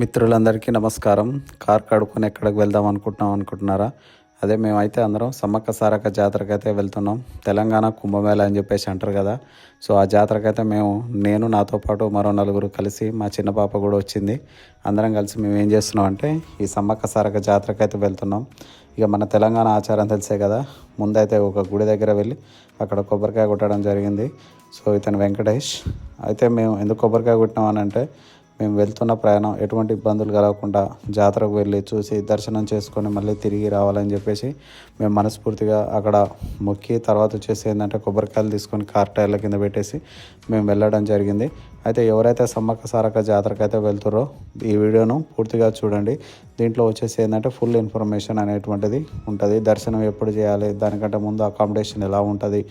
మిత్రులందరికీ నమస్కారం. కార్ కడుక్కొని ఎక్కడికి వెళ్దాం అనుకుంటున్నాం అనుకుంటున్నారా? అదే మేమైతే అందరం సమ్మక్క సారక్క జాతరకు అయితే వెళ్తున్నాం. తెలంగాణ కుంభమేళ అని చెప్పేసి అంటారు కదా. సో ఆ జాతరకు అయితే మేము నేను నాతో పాటు మరో నలుగురు కలిసి మా చిన్న పాప కూడా వచ్చింది. అందరం కలిసి మేము ఏం చేస్తున్నాం అంటే ఈ సమ్మక్క సారక్క జాతరకు అయితే వెళ్తున్నాం. ఇక మన తెలంగాణ ఆచారం తెలిసే కదా. ముందైతే ఒక గుడి దగ్గర వెళ్ళి అక్కడ కొబ్బరికాయ కొట్టడం జరిగింది. సో ఇతను వెంకటేష్. అయితే మేము ఎందుకు కొబ్బరికాయ కొట్టినాం అని అంటే మేము వెళ్తున్న ప్రయాణం ఎటువంటి ఇబ్బందులు కలగకుండా జాతరకు వెళ్ళి చూసి దర్శనం చేసుకొని మళ్ళీ తిరిగి రావాలని చెప్పేసి మేము మనస్ఫూర్తిగా అక్కడ మొక్కి తర్వాత వచ్చేసి ఏంటంటే కొబ్బరికాయలు తీసుకొని కార్ టైర్ల కింద పెట్టేసి మేము వెళ్ళడం జరిగింది. అయితే ఎవరైతే సమ్మక్క సారక్క జాతరకు అయితే వెళ్తారో ఈ వీడియోను పూర్తిగా చూడండి. దీంట్లో వచ్చేసి ఏంటంటే ఫుల్ ఇన్ఫర్మేషన్ అనేటువంటిది ఉంటుంది. దర్శనం ఎప్పుడు చేయాలి దానికంటే ముందు అకామిడేషన్ ఎలా ఉంటుంది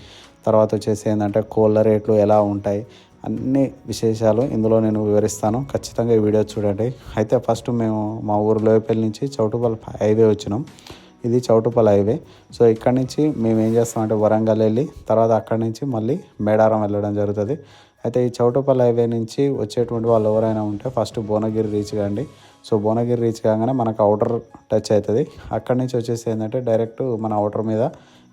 తర్వాత వచ్చేసి ఏంటంటే కోళ్ళ రేట్లు ఎలా ఉంటాయి అన్ని విశేషాలు ఇందులో నేను వివరిస్తాను. ఖచ్చితంగా ఈ వీడియో చూడండి. అయితే ఫస్ట్ మేము మా ఊరు లోయపల్లి నుంచి చౌటుపల్లి హైవే వచ్చినాం. ఇది చౌటుపల్లి హైవే. సో ఇక్కడ నుంచి మేము ఏం చేస్తామంటే వరంగల్ వెళ్ళి తర్వాత అక్కడి నుంచి మళ్ళీ మేడారం వెళ్ళడం జరుగుతుంది. అయితే ఈ చౌటుపల్లి హైవే నుంచి వచ్చేటువంటి వాళ్ళు ఎవరైనా ఉంటే ఫస్ట్ భువనగిరి రీచ్ కాండి. సో భువనగిరి రీచ్ కాగానే మనకు అవుటర్ టచ్ అవుతుంది అక్కడి నుంచి వచ్చేసి ఏంటంటే డైరెక్ట్ మన అవుటర్ మీద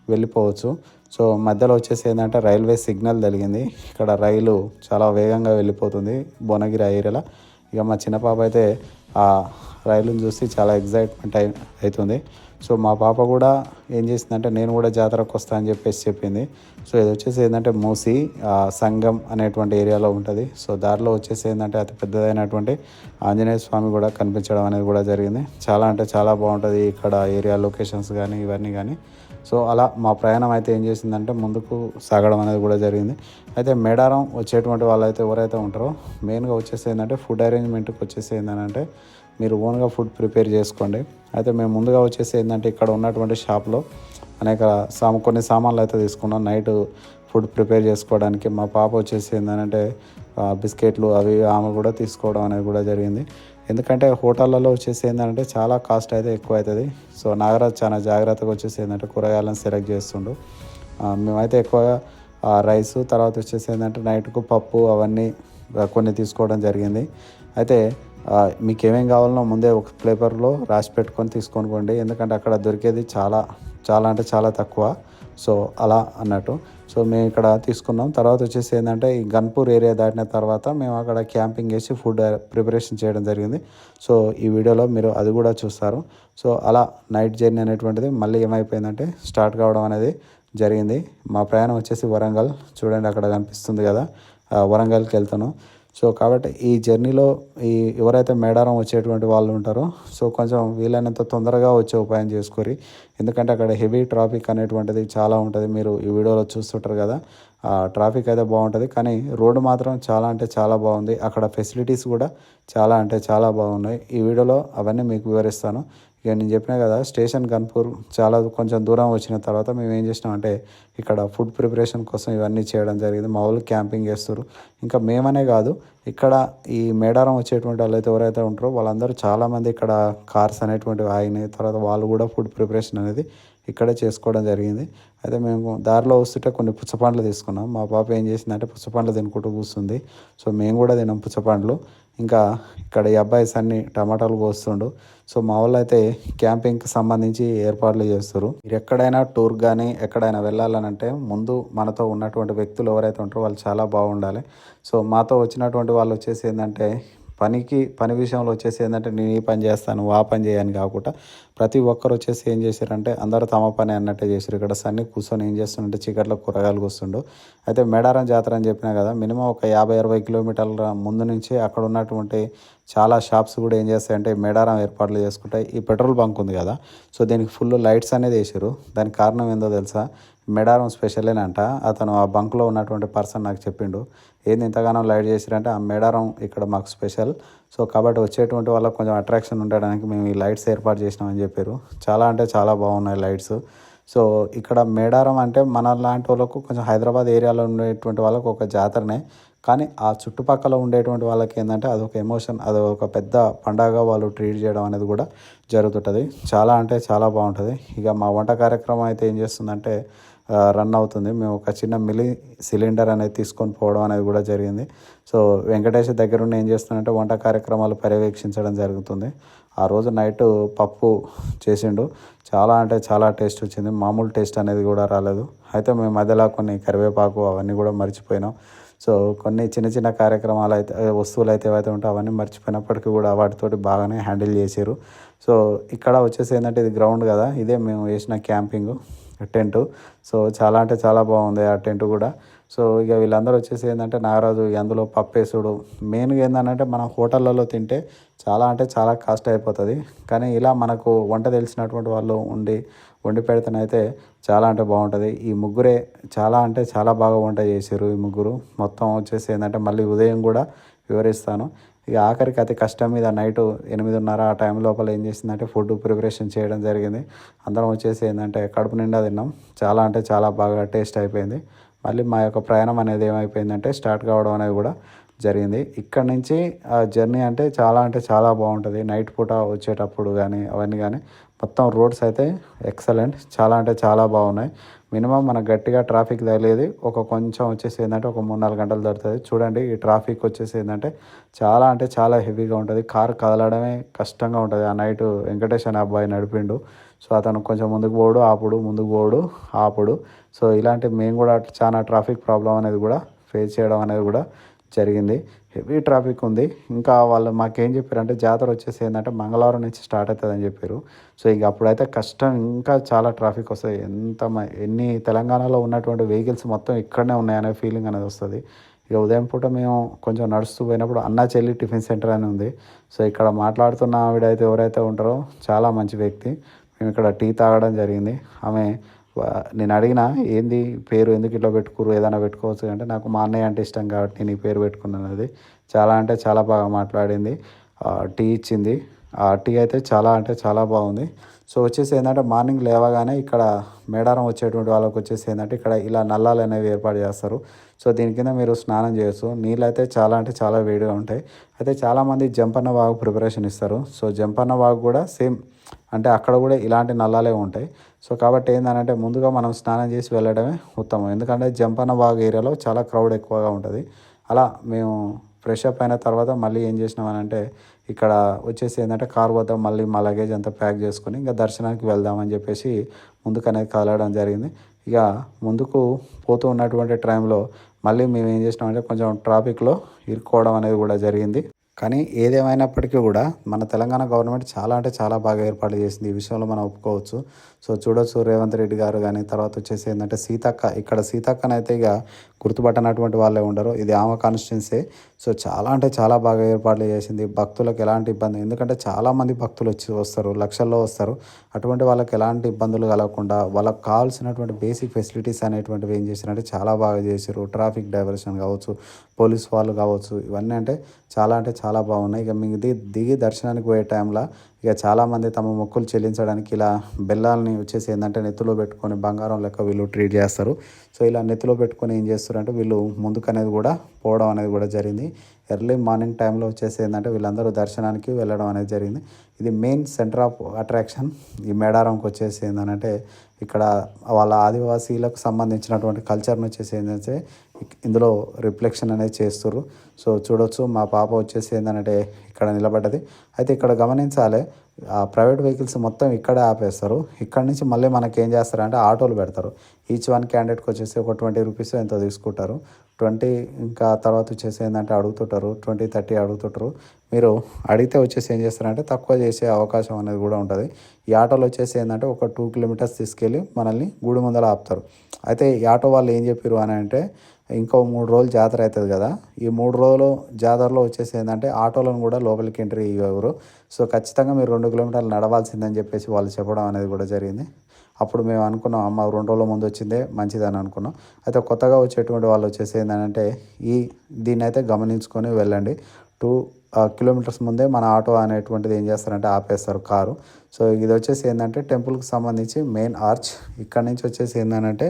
వెళ్ళిపోవచ్చు. సో మధ్యలో వచ్చేసి ఏంటంటే రైల్వే సిగ్నల్ తెలిగింది ఇక్కడ రైలు చాలా వేగంగా వెళ్ళిపోతుంది భువనగిరి ఏరియాలో. ఇక మా చిన్న పాప అయితే ఆ రైలుని చూసి చాలా ఎగ్జైట్మెంట్ అయి అవుతుంది. సో మా పాప కూడా ఏం చేసిందంటే నేను కూడా జాతరకు వస్తా అని చెప్పేసి చెప్పింది. సో ఇది వచ్చేసి ఏంటంటే మూసి సంగం అనేటువంటి ఏరియాలో ఉంటుంది. సో దారిలో వచ్చేసి ఏంటంటే అతి పెద్దదైనటువంటి ఆంజనేయ స్వామి కూడా కనిపించడం అనేది కూడా జరిగింది. చాలా అంటే చాలా బాగుంటుంది ఇక్కడ ఏరియా లొకేషన్స్ కానీ ఇవన్నీ కానీ. సో అలా మా ప్రయాణం అయితే ఏం చేసిందంటే ముందుకు సాగడం అనేది కూడా జరిగింది. అయితే మేడారం వచ్చేటువంటి వాళ్ళైతే ఎవరైతే ఉంటారో మెయిన్గా వచ్చేసి ఏంటంటే ఫుడ్ అరేంజ్మెంట్కి వచ్చేసి ఏంటంటే మీరు ఓన్గా ఫుడ్ ప్రిపేర్ చేసుకోండి. అయితే మేము ముందుగా వచ్చేసి ఏంటంటే ఇక్కడ ఉన్నటువంటి షాప్లో అనేక సామ కొన్ని సామాన్లు అయితే తీసుకున్నాం. నైట్ ఫుడ్ ప్రిపేర్ చేసుకోవడానికి మా పాప వచ్చేసి ఏంటంటే బిస్కెట్లు అవి ఆమె కూడా తీసుకోవడం అనేది కూడా జరిగింది. ఎందుకంటే హోటళ్ళలో వచ్చేసి ఏంటంటే చాలా కాస్ట్ అయితే ఎక్కువ అవుతుంది. సో నాగరాజ్ చాలా జాగ్రత్తగా వచ్చేసి ఏంటంటే కూరగాయలను సెలెక్ట్ చేస్తుండు. మేమైతే ఎక్కువగా రైస్ తర్వాత వచ్చేసి ఏంటంటే నైట్కు పప్పు అవన్నీ కొన్ని తీసుకోవడం జరిగింది. అయితే మీకు ఏమేం కావాలనో ముందే ఒక ఫ్లేవర్లో రాసి పెట్టుకొని తీసుకొని పోండి ఎందుకంటే అక్కడ దొరికేది చాలా చాలా అంటే చాలా తక్కువ. సో అలా అన్నట్టు. సో మేము ఇక్కడ తీసుకున్నాం. తర్వాత వచ్చేసి ఏంటంటే ఈ గన్పూర్ ఏరియా దాటిన తర్వాత మేము అక్కడ క్యాంపింగ్ చేసి ఫుడ్ ప్రిపరేషన్ చేయడం జరిగింది. సో ఈ వీడియోలో మీరు అది కూడా చూస్తారు. సో అలా నైట్ జర్నీ అనేటువంటిది మళ్ళీ ఏమైపోయిందంటే స్టార్ట్ కావడం అనేది జరిగింది. మా ప్రయాణం వచ్చేసి వరంగల్ చూడండి అక్కడ కనిపిస్తుంది కదా. వరంగల్కి వెళ్తాను సో కాబట్టి ఈ జర్నీలో ఈ ఎవరైతే మేడారం వచ్చేటువంటి వాళ్ళు ఉంటారో సో కొంచెం వీలైనంత తొందరగా వచ్చే ఉపాయం చేసుకోరి. ఎందుకంటే అక్కడ హెవీ ట్రాఫిక్ అనేటువంటిది చాలా ఉంటుంది. మీరు ఈ వీడియోలో చూస్తుంటారు కదా ఆ ట్రాఫిక్ అయితే బాగుంటుంది. కానీ రోడ్డు మాత్రం చాలా అంటే చాలా బాగుంది. అక్కడ ఫెసిలిటీస్ కూడా చాలా అంటే చాలా బాగున్నాయి. ఈ వీడియోలో అవన్నీ మీకు వివరిస్తాను. ఇక నేను చెప్పినా కదా స్టేషన్ గన్పూర్ చాలా కొంచెం దూరం వచ్చిన తర్వాత మేము ఏం చేసినామంటే ఇక్కడ ఫుడ్ ప్రిపరేషన్ కోసం ఇవన్నీ చేయడం జరిగింది. మా వాళ్ళు క్యాంపింగ్ చేస్తారు ఇంకా మేమనే కాదు ఇక్కడ ఈ మేడారం వచ్చేటువంటి వాళ్ళైతే ఎవరైతే ఉంటారో వాళ్ళందరూ చాలామంది ఇక్కడ కార్స్ అనేటువంటివి ఆగినాయి. తర్వాత వాళ్ళు కూడా ఫుడ్ ప్రిపరేషన్ అనేది ఇక్కడే చేసుకోవడం జరిగింది. అయితే మేము దారిలో వస్తుంటే కొన్ని పుచ్చపండ్లు తీసుకున్నాం. మా పాప ఏం చేసిందంటే పుచ్చపండ్లు తినుకుంటూ కూర్చుంది. సో మేము కూడా తినాం పుచ్చపండ్లు. ఇంకా ఇక్కడ ఈ అబ్బాయి సన్ని టమాటాలు కోస్తుండు. సో మా వాళ్ళు అయితే క్యాంపింగ్కి సంబంధించి ఏర్పాట్లు చేస్తారు మీరు ఎక్కడైనా టూర్ కానీ ఎక్కడైనా వెళ్ళాలని అంటే ముందు మనతో ఉన్నటువంటి వ్యక్తులు ఎవరైతే ఉంటారో వాళ్ళు చాలా బాగుండాలి. సో మాతో వచ్చినటువంటి వాళ్ళు వచ్చేసి ఏంటంటే పనికి పని విషయంలో వచ్చేసి ఏంటంటే నేను ఈ పని చేస్తాను నువ్వు ఆ పని చేయని కాకుండా ప్రతి ఒక్కరు వచ్చేసి ఏం చేశారంటే అందరూ తమ పని అన్నట్టే చేశారు. ఇక్కడ సన్ని కూర్చొని ఏం చేస్తుంటే చీకట్లో కూరగాయలు కూస్తుండు. అయితే మేడారం జాతర అని చెప్పినా కదా మినిమం ఒక యాభై అరవై కిలోమీటర్ల ముందు నుంచి అక్కడ ఉన్నటువంటి చాలా షాప్స్ కూడా ఏం చేస్తాయంటే మేడారం ఏర్పాట్లు చేసుకుంటాయి. ఈ పెట్రోల్ బంక్ ఉంది కదా సో దీనికి ఫుల్ లైట్స్ అనేది వేసారు దానికి కారణం ఏందో తెలుసా? మేడారం స్పెషలేనంట. అతను ఆ బంక్లో ఉన్నటువంటి పర్సన్ నాకు చెప్పిండు ఏంది ఇంతగానో లైట్ చేసిరంటే ఆ మేడారం ఇక్కడ మాకు స్పెషల్. సో కాబట్టి వచ్చేటువంటి వాళ్ళకి కొంచెం అట్రాక్షన్ ఉండడానికి మేము ఈ లైట్స్ ఏర్పాటు చేసినామని చెప్పారు. చాలా అంటే చాలా బాగున్నాయి లైట్స్. సో ఇక్కడ మేడారం అంటే మన లాంటి వాళ్ళకు కొంచెం హైదరాబాద్ ఏరియాలో ఉండేటువంటి వాళ్ళకు ఒక జాతరనే. కానీ ఆ చుట్టుపక్కల ఉండేటువంటి వాళ్ళకి ఏంటంటే అదొక ఎమోషన్ అదొక పెద్ద పండగ వాళ్ళు ట్రీట్ చేయడం అనేది కూడా జరుగుతుంటుంది. చాలా అంటే చాలా బాగుంటుంది. ఇక మా వంట కార్యక్రమం అయితే ఏం చేస్తుందంటే రన్ అవుతుంది. మేము ఒక చిన్న మిలి సిలిండర్ అనేది తీసుకొని పోవడం అనేది కూడా జరిగింది. సో వెంకటేష్ దగ్గర ఉండి ఏం చేస్తానంటే వంట కార్యక్రమాలు పర్యవేక్షించడం జరుగుతుంది. ఆ రోజు నైట్ పప్పు చేసిండు. చాలా అంటే చాలా టేస్ట్ వచ్చింది. మామూలు టేస్ట్ అనేది కూడా రాలేదు. అయితే మేము మధ్యలో కొన్ని కరివేపాకు అవన్నీ కూడా మర్చిపోయినాం. సో కొన్ని చిన్న చిన్న కార్యక్రమాలు అయితే వస్తువులు అయితే ఏవైతే ఉంటాయో అవన్నీ మర్చిపోయినప్పటికీ కూడా వాటితోటి బాగానే హ్యాండిల్ చేశారు సో ఇక్కడ వచ్చేసి ఏంటంటే ఇది గ్రౌండ్ కదా. ఇదే మేము వేసిన క్యాంపింగ్. టెంట్. సో చాలా అంటే చాలా బాగుంది ఆ టెంట్ కూడా. సో ఇక వీళ్ళందరూ వచ్చేసి ఏంటంటే నాగరాజు అందులో పప్పేసుడు. మెయిన్గా ఏంటంటే మనం హోటళ్ళలో తింటే చాలా అంటే చాలా కాస్ట్ అయిపోతుంది. కానీ ఇలా మనకు వంట తెలిసినటువంటి వాళ్ళు ఉండి వండి పెడితేనైతే చాలా అంటే బాగుంటుంది. ఈ ముగ్గురే చాలా అంటే చాలా బాగా వంట చేశారు ఈ ముగ్గురు. మొత్తం వచ్చేసి ఏంటంటే మళ్ళీ ఉదయం కూడా వివరిస్తాను. ఇక ఆఖరికి అతి కష్టం మీద నైట్ ఎనిమిదిన్నర ఆ టైం లోపల ఏం చేసిందంటే ఫుడ్ ప్రిపరేషన్ చేయడం జరిగింది. అందరం వచ్చేసి ఏంటంటే కడుపు నిండా తిన్నాం. చాలా అంటే చాలా బాగా టేస్ట్ అయిపోయింది. మళ్ళీ మా యొక్క ప్రయాణం అనేది ఏమైపోయిందంటే స్టార్ట్ కావడం అనేది కూడా జరిగింది. ఇక్కడ నుంచి ఆ జర్నీ అంటే చాలా అంటే చాలా బాగుంటుంది. నైట్ పూట వచ్చేటప్పుడు కానీ అవన్నీ కానీ మొత్తం రోడ్స్ అయితే ఎక్సలెంట్ చాలా అంటే చాలా బాగున్నాయి. మినిమం మనకు గట్టిగా ట్రాఫిక్ తగిలేది. ఒక కొంచెం వచ్చేసి ఏంటంటే ఒక మూడు నాలుగు గంటలు దొరుకుతుంది చూడండి ఈ ట్రాఫిక్ వచ్చేసి ఏంటంటే చాలా అంటే చాలా హెవీగా ఉంటుంది. కార్ కదలడమే కష్టంగా ఉంటుంది. ఆ నైట్ వెంకటేష్ అనే అబ్బాయి నడిపిండు. సో అతను కొంచెం ముందుకు పోడు ఆపుడు ముందుకు పోడు ఆపుడు. సో ఇలాంటి మేము కూడా చాలా ట్రాఫిక్ ప్రాబ్లం అనేది కూడా ఫేస్ చేయడం అనేది కూడా జరిగింది. హెవీ ట్రాఫిక్ ఉంది. ఇంకా వాళ్ళు మాకేం చెప్పారంటే జాతర వచ్చేసి ఏంటంటే మంగళవారం నుంచి స్టార్ట్ అవుతుంది అని చెప్పారు. సో ఇక అప్పుడైతే కష్టం ఇంకా చాలా ట్రాఫిక్ వస్తుంది. ఎంత ఎన్ని తెలంగాణలో ఉన్నటువంటి వెహికల్స్ మొత్తం ఇక్కడనే ఉన్నాయనే ఫీలింగ్ అనేది వస్తుంది. ఇక ఉదయం పూట మేము కొంచెం నడుస్తూ పోయినప్పుడు అన్నా చెల్లి టిఫిన్ సెంటర్ అని ఉంది. సో ఇక్కడ మాట్లాడుతున్న ఆవిడ అయితే ఎవరైతే ఉంటారో చాలా మంచి వ్యక్తి. మేము ఇక్కడ టీ తాగడం జరిగింది. ఆమె నేను అడిగిన ఏంది? పేరు ఎందుకు ఇట్లా పెట్టుకురు ఏదైనా పెట్టుకోవచ్చు అంటే నాకు మా అన్నయ్య అంటే ఇష్టం కాబట్టి నేను ఈ పేరు పెట్టుకున్నాను అది. చాలా అంటే చాలా బాగా మాట్లాడింది. టీ ఇచ్చింది. ఆ టీ అయితే చాలా అంటే చాలా బాగుంది. సో వచ్చేసి ఏంటంటే మార్నింగ్ లేవగానే ఇక్కడ మేడారం వచ్చేటువంటి వాళ్ళకి వచ్చేసి ఏంటంటే ఇక్కడ ఇలా నల్లాలు అనేవి ఏర్పాటు చేస్తారు. సో దీని కింద మీరు స్నానం చేయొచ్చు. నీళ్ళు అయితే చాలా అంటే చాలా వేడిగా ఉంటాయి. అయితే చాలామంది జంపన్న వాగు ప్రిపరేషన్ ఇస్తారు. సో జంపన్న వాగు కూడా సేమ్ అంటే అక్కడ కూడా ఇలాంటి నల్లాలే ఉంటాయి. సో కాబట్టి ఏంటంటే ముందుగా మనం స్నానం చేసి వెళ్ళడమే ఉత్తమం. ఎందుకంటే జంపన్న బాగ్ ఏరియాలో చాలా క్రౌడ్ ఎక్కువగా ఉంటుంది. అలా మేము ఫ్రెష్ అప్ అయిన తర్వాత మళ్ళీ ఏం చేసినామనంటే ఇక్కడ వచ్చేసి ఏంటంటే కార్ వద్ద మళ్ళీ మా లగేజ్ అంతా ప్యాక్ చేసుకొని ఇంకా దర్శనానికి వెళ్దామని చెప్పేసి ముందుకు అనేది కదలడం జరిగింది. ఇక ముందుకు పోతూ ఉన్నటువంటి టైంలో మళ్ళీ మేము ఏం చేసినామంటే కొంచెం ట్రాఫిక్లో ఇరుక్కోవడం అనేది కూడా జరిగింది. కానీ ఏదేమైనప్పటికీ కూడా మన తెలంగాణ గవర్నమెంట్ చాలా అంటే చాలా బాగా ఏర్పాటు చేసింది. ఈ విషయంలో మనం ఒప్పుకోవచ్చు. సో చూడొచ్చు రేవంత్ రెడ్డి గారు కానీ తర్వాత వచ్చేసి ఏంటంటే సీతక్క ఇక్కడ సీతక్కనైతే ఇక గుర్తుపట్టనటువంటి వాళ్ళే ఉండరు. ఇది ఆమె కాన్స్టిట్యున్సీ సో చాలా అంటే చాలా బాగా ఏర్పాట్లు చేసింది. భక్తులకు ఎలాంటి ఇబ్బంది ఎందుకంటే చాలామంది భక్తులు వచ్చి వస్తారు లక్షల్లో వస్తారు. అటువంటి వాళ్ళకి ఎలాంటి ఇబ్బందులు కలగకుండా వాళ్ళకి కావాల్సినటువంటి బేసిక్ ఫెసిలిటీస్ అనేటువంటివి ఏం చేశారంటే చాలా బాగా చేశారు ట్రాఫిక్ డైవర్షన్ కావచ్చు పోలీస్ వాళ్ళు కావచ్చు ఇవన్నీ అంటే చాలా అంటే చాలా బాగున్నాయి. ఇక మీకు దిగి దర్శనానికి పోయే టైంలో ఇక చాలామంది తమ మొక్కులు చెల్లించడానికి ఇలా బెల్లాలని వచ్చేసి ఏంటంటే నెత్తిలో పెట్టుకొని బంగారం లెక్క వీళ్ళు ట్రీట్ చేస్తారు. సో ఇలా నెత్తిలో పెట్టుకొని ఏం చేస్తారంటే వీళ్ళు ముందుకు అనేది కూడా పోవడం అనేది కూడా జరిగింది. ఎర్లీ మార్నింగ్ టైంలో వచ్చేసి ఏంటంటే వీళ్ళందరూ దర్శనానికి వెళ్ళడం అనేది జరిగింది. ఇది మెయిన్ సెంటర్ ఆఫ్ అట్రాక్షన్ ఈ మేడారంకి వచ్చేసి ఏంటంటే ఇక్కడ వాళ్ళ ఆదివాసీలకు సంబంధించినటువంటి కల్చర్ని వచ్చేసి ఏంటంటే ఇందులో రిఫ్లెక్షన్ అనేది చేస్తారు సో చూడొచ్చు మా పాప వచ్చేసి ఏంటంటే ఇక్కడ నిలబడ్డది. అయితే ఇక్కడ గమనించాలి ప్రైవేట్ వెహికల్స్ మొత్తం ఇక్కడే ఆపేస్తారు. ఇక్కడ నుంచి మళ్ళీ మనకి ఏం చేస్తారంటే ఆటోలు పెడతారు. ఈచ్ వన్ క్యాండిడేట్కి వచ్చేసి ఒక ట్వంటీ రూపీస్ ఎంతో తీసుకుంటారు. ట్వంటీ ఇంకా తర్వాత వచ్చేసి ఏంటంటే అడుగుతుంటారు. ట్వంటీ థర్టీ అడుగుతుంటారు. మీరు అడిగితే వచ్చేసి ఏం చేస్తారంటే తక్కువ చేసే అవకాశం అనేది కూడా ఉంటుంది. ఈ ఆటోలో వచ్చేసి ఏంటంటే ఒక టూ కిలోమీటర్స్ తీసుకెళ్ళి మనల్ని గుడి ముందర ఆపుతారు. అయితే ఈ ఆటో వాళ్ళు ఏం చెప్పారు అని అంటే ఇంకో మూడు రోజులు జాతర అవుతుంది కదా ఈ మూడు రోజులు జాతరలో వచ్చేసి ఏంటంటే ఆటోలను కూడా లోపలికి ఎంట్రీ ఇవ్వరు. సో ఖచ్చితంగా మీరు రెండు కిలోమీటర్లు నడవాల్సిందని చెప్పేసి వాళ్ళు చెప్పడం అనేది కూడా జరిగింది. అప్పుడు మేము అనుకున్నాం అమ్మ రెండు రోజుల ముందు వచ్చిందే మంచిదని అనుకున్నాం. అయితే కొత్తగా వచ్చేటువంటి వాళ్ళు వచ్చేసి ఏంటంటే ఈ దీన్ని అయితే గమనించుకొని వెళ్ళండి. టూ కిలోమీటర్స్ ముందే మన ఆటో అనేటువంటిది ఏం చేస్తారంటే ఆపేస్తారు కారు. సో ఇది వచ్చేసి ఏంటంటే టెంపుల్కి సంబంధించి మెయిన్ ఆర్చ్. ఇక్కడ నుంచి వచ్చేసి ఏంటంటే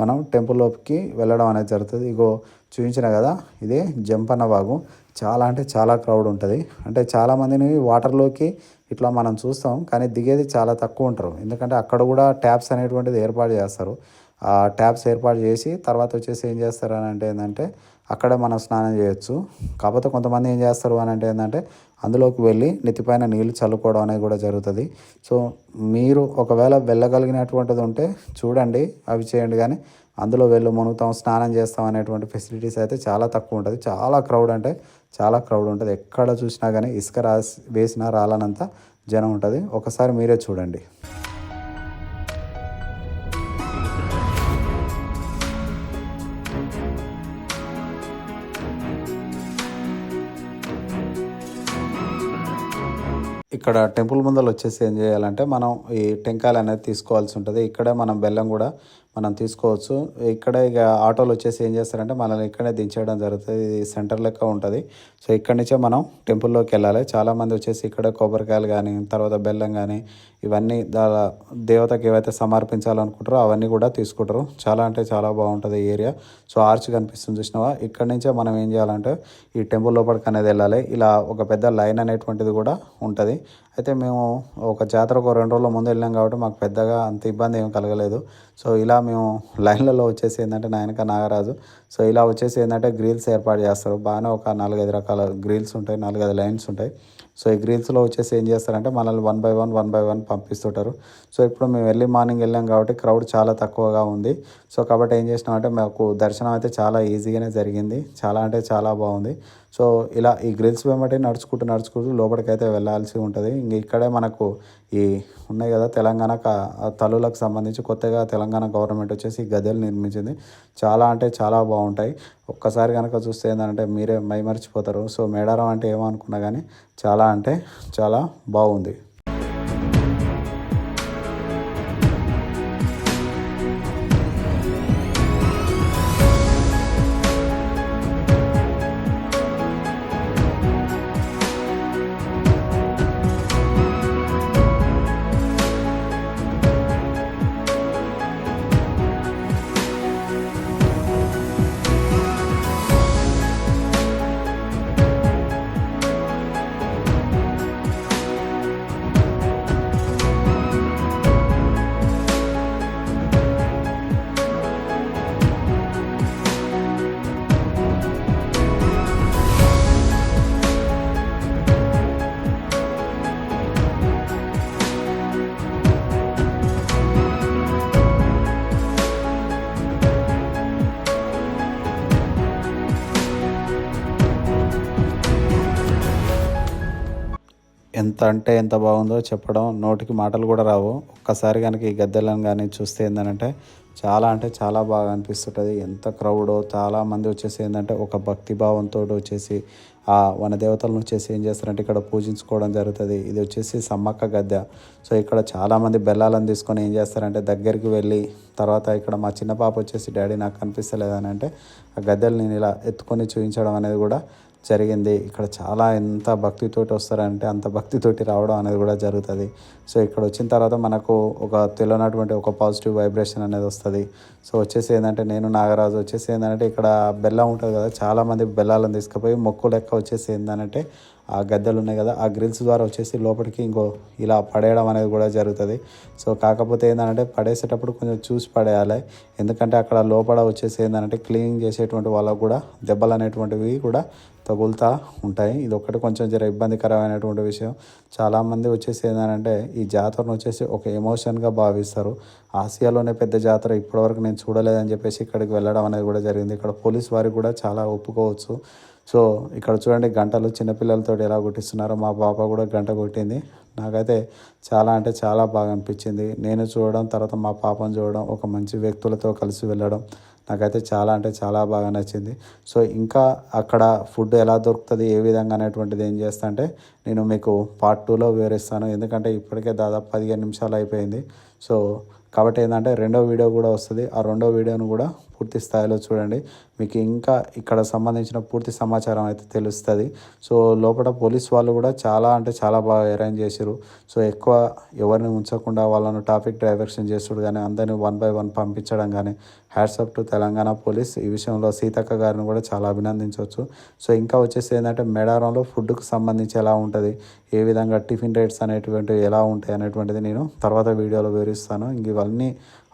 మనం టెంపుల్ లోపలికి వెళ్ళడం అనేది జరుగుతుంది. ఇగో చూపించిన కదా ఇదే జంపన్న వాగు చాలా అంటే చాలా క్రౌడ్ ఉంటుంది. అంటే చాలామందిని వాటర్లోకి ఇట్లా మనం చూస్తాం కానీ దిగేది చాలా తక్కువ ఉంటారు. ఎందుకంటే అక్కడ కూడా ట్యాప్స్ అనేటువంటిది ఏర్పాటు చేస్తారు. ఆ ట్యాప్స్ ఏర్పాటు చేసి తర్వాత వచ్చేసి ఏం చేస్తారు అని అంటే ఏంటంటే అక్కడే మనం స్నానం చేయొచ్చు. కాకపోతే కొంతమంది ఏం చేస్తారు అని అంటే ఏంటంటే అందులోకి వెళ్ళి నెత్తిపైన నీళ్ళు చల్లుకోవడం అనేది కూడా జరుగుతుంది. సో మీరు ఒకవేళ వెళ్ళగలిగినటువంటిది ఉంటే చూడండి అవి చేయండి. కానీ అందులో వెళ్ళి మునుగుతాం స్నానం చేస్తాం అనేటువంటి ఫెసిలిటీస్ అయితే చాలా తక్కువ ఉంటుంది. చాలా క్రౌడ్ అంటే చాలా క్రౌడ్ ఉంటుంది. ఎక్కడ చూసినా కానీ ఇసుక రాసి వేసినా రాలనంత జనం ఉంటుంది. ఒకసారి మీరే చూడండి. ఇక్కడ టెంపుల్ ముందర వచ్చేసి ఏం చేయాలంటే మనం ఈ టెంకాయలు అనేది తీసుకోవాల్సి ఉంటుంది. ఇక్కడే మనం బెల్లం కూడా మనం తీసుకోవచ్చు. ఇక్కడ ఇక ఆటోలు వచ్చేసి ఏం చేస్తారంటే మనల్ని ఇక్కడే దించేయడం జరుగుతుంది. ఇది సెంటర్ లెక్క ఉంటుంది. సో ఇక్కడి నుంచే మనం టెంపుల్లోకి వెళ్ళాలి. చాలామంది వచ్చేసి ఇక్కడే కొబ్బరికాయలు కానీ తర్వాత బెల్లం కానీ ఇవన్నీ దా దేవతకి ఏవైతే సమర్పించాలనుకుంటారో అవన్నీ కూడా తీసుకుంటారు. చాలా అంటే చాలా బాగుంటుంది ఈ ఏరియా. సో ఆర్చ్ కనిపిస్తుంది చూసినావా? ఇక్కడి నుంచే మనం ఏం చేయాలంటే ఈ టెంపుల్ లోపలికి అనేది వెళ్ళాలి. ఇలా ఒక పెద్ద లైన్ అనేటువంటిది కూడా ఉంటుంది. అయితే మేము ఒక జాతరకు రెండు రోజుల ముందు వెళ్ళాం కాబట్టి మాకు పెద్దగా అంత ఇబ్బంది ఏం కలగలేదు. సో ఇలా మేము లైన్లలో వచ్చేసి ఏంటంటే నాయనక నాగరాజు. సో ఇలా వచ్చేసి ఏంటంటే గ్రిల్స్ ఏర్పాటు చేస్తారు. బాగానే ఒక నాలుగైదు రకాల గ్రిల్స్ ఉంటాయి నాలుగైదు లైన్స్ ఉంటాయి. సో ఈ గ్రిల్స్లో వచ్చేసి ఏం చేస్తారంటే మనల్ని one by one one by one పంపిస్తుంటారు. సో ఇప్పుడు మేము ఎర్లీ మార్నింగ్ వెళ్ళాం కాబట్టి క్రౌడ్ చాలా తక్కువగా ఉంది. సో కాబట్టి ఏం చేసినామంటే మాకు దర్శనం అయితే చాలా ఈజీగానే జరిగింది. చాలా అంటే చాలా బాగుంది. సో ఇలా ఈ గ్రిల్స్ వెంబడి నడుచుకుంటూ నడుచుకుంటూ లోపలికైతే వెళ్ళాల్సి ఉంటుంది. ఇంక ఇక్కడే మనకు ఈ ఉన్నాయి కదా తెలంగాణ తలులకు సంబంధించి కొత్తగా తెలంగాణ గవర్నమెంట్ వచ్చేసి ఈ నిర్మించింది. చాలా అంటే చాలా బాగుంటాయి. ఒక్కసారి కనుక చూస్తే ఏంటంటే మీరే మైమర్చిపోతారు. సో మేడారం అంటే ఏమో అనుకున్నా కానీ చాలా అంటే చాలా బాగుంది. అంటే ఎంత బాగుందో చెప్పడం నోటికి మాటలు కూడా రావు. ఒక్కసారి కనుక ఈ గద్దెలను కానీ చూస్తే ఏంటంటే చాలా అంటే చాలా బాగా అనిపిస్తుంటుంది. ఎంత క్రౌడో చాలామంది వచ్చేసి ఏంటంటే ఒక భక్తి భావంతో వచ్చేసి ఆ వనదేవతలను వచ్చేసి ఏం చేస్తారంటే ఇక్కడ పూజించుకోవడం జరుగుతుంది. ఇది వచ్చేసి సమ్మక్క గద్దె. సో ఇక్కడ చాలామంది బెల్లాలను తీసుకొని ఏం చేస్తారంటే దగ్గరికి వెళ్ళి తర్వాత ఇక్కడ మా చిన్న పాప వచ్చేసి డాడీ నాకు కనిపిస్తలేదని అంటే ఆ గద్దెలు నేను ఇలా ఎత్తుకొని చూపించడం అనేది కూడా జరిగింది. ఇక్కడ చాలా ఎంత భక్తితోటి వస్తారంటే అంత భక్తితోటి రావడం అనేది కూడా జరుగుతుంది. సో ఇక్కడ వచ్చిన తర్వాత మనకు ఒక తెలియనటువంటి ఒక పాజిటివ్ వైబ్రేషన్ అనేది వస్తుంది. సో వచ్చేసి ఏంటంటే నేను నాగరాజు వచ్చేసి ఏంటంటే ఇక్కడ బెల్లం ఉంటుంది కదా చాలామంది బెల్లాలను తీసుకుపోయి మొక్కు లెక్క వచ్చేసి ఏంటంటే ఆ గద్దెలు ఉన్నాయి కదా ఆ గ్రిల్స్ ద్వారా వచ్చేసి లోపలికి ఇంకో ఇలా పడేయడం అనేది కూడా జరుగుతుంది. సో కాకపోతే ఏంటంటే పడేసేటప్పుడు కొంచెం చూసి పడేయాలి. ఎందుకంటే అక్కడ లోపల వచ్చేసి ఏంటంటే క్లీనింగ్ చేసేటువంటి వాళ్ళకు కూడా దెబ్బలు అనేటువంటివి కూడా తగులుతూ ఉంటాయి. ఇది ఒక్కటి కొంచెం జర ఇబ్బందికరమైనటువంటి విషయం. చాలామంది వచ్చేసి ఏంటంటే ఈ జాతరను వచ్చేసి ఒక ఎమోషన్గా భావిస్తారు. ఆసియాలోనే పెద్ద జాతర ఇప్పటివరకు నేను చూడలేదని చెప్పేసి ఇక్కడికి వెళ్ళడం అనేది కూడా జరిగింది. ఇక్కడ పోలీస్ వారికి కూడా చాలా ఒప్పుకోవచ్చు. సో ఇక్కడ చూడండి గంటలు చిన్నపిల్లలతో ఎలా కొట్టిస్తున్నారో. మా పాప కూడా గంట కొట్టింది. నాకైతే చాలా అంటే చాలా బాగా అనిపించింది. నేను చూడడం తర్వాత మా పాపను చూడడం ఒక మంచి వ్యక్తులతో కలిసి వెళ్ళడం నాకైతే చాలా అంటే చాలా బాగా నచ్చింది. సో ఇంకా అక్కడ ఫుడ్ ఎలా దొరుకుతుంది ఏ విధంగా అనేటువంటిది ఏం చేస్తా అంటే నేను మీకు పార్ట్ టూలో వివరిస్తాను. ఎందుకంటే ఇప్పటికే దాదాపు పదిహేను నిమిషాలు అయిపోయింది. సో కాబట్టి ఏంటంటే రెండో వీడియో కూడా వస్తుంది. ఆ రెండో వీడియోను కూడా పూర్తి స్థాయిలో చూడండి. మీకు ఇంకా ఇక్కడ సంబంధించిన పూర్తి సమాచారం అయితే తెలుస్తుంది. సో లోపల పోలీస్ వాళ్ళు కూడా చాలా అంటే చాలా బాగా అరేంజ్ చేశారు సో ఎక్కువ ఎవరిని ఉంచకుండా వాళ్ళను ట్రాఫిక్ డైవర్షన్ చేస్తుడు కానీ అందరిని వన్ బై వన్ పంపించడం కానీ హ్యాట్సప్ టు తెలంగాణ పోలీస్. ఈ విషయంలో సీతక్క గారిని కూడా చాలా అభినందించవచ్చు. సో ఇంకా వచ్చేసి ఏంటంటే మేడారంలో ఫుడ్కి సంబంధించి ఎలా ఉంటుంది? ఏ విధంగా టిఫిన్ రేట్స్ అనేటువంటివి ఎలా ఉంటాయి అనేటువంటిది నేను తర్వాత వీడియోలో వివరిస్తాను. ఇంక ఇవన్నీ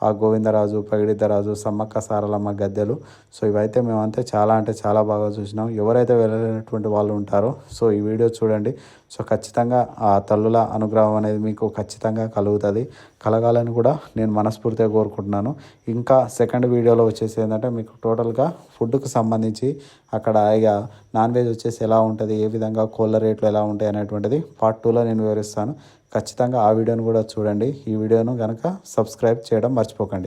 ఆ గోవిందరాజు పగిడిద్దరాజు సమ్మక్క సారలమ్మ గద్దెలు. సో ఇవైతే మేమంతా చాలా అంటే చాలా బాగా చూసినాం. ఎవరైతే వెళ్ళలేనటువంటి వాళ్ళు ఉంటారో సో ఈ వీడియో చూడండి. సో ఖచ్చితంగా ఆ తల్లుల అనుగ్రహం అనేది మీకు ఖచ్చితంగా కలుగుతుంది. కలగాలని కూడా నేను మనస్ఫూర్తిగా కోరుకుంటున్నాను. ఇంకా సెకండ్ వీడియోలో వచ్చేసి ఏంటంటే మీకు టోటల్గా ఫుడ్కు సంబంధించి అక్కడ ఇక నాన్ వెజ్ వచ్చేసి ఎలా ఉంటుంది ఏ విధంగా కోళ్ళ రేట్లు ఎలా ఉంటాయి అనేటువంటిది పార్ట్ టూలో నేను వివరిస్తాను. ఖచ్చితంగా ఆ వీడియోను కూడా చూడండి. ఈ వీడియోను కనుక సబ్స్క్రైబ్ చేయడం మర్చిపోకండి.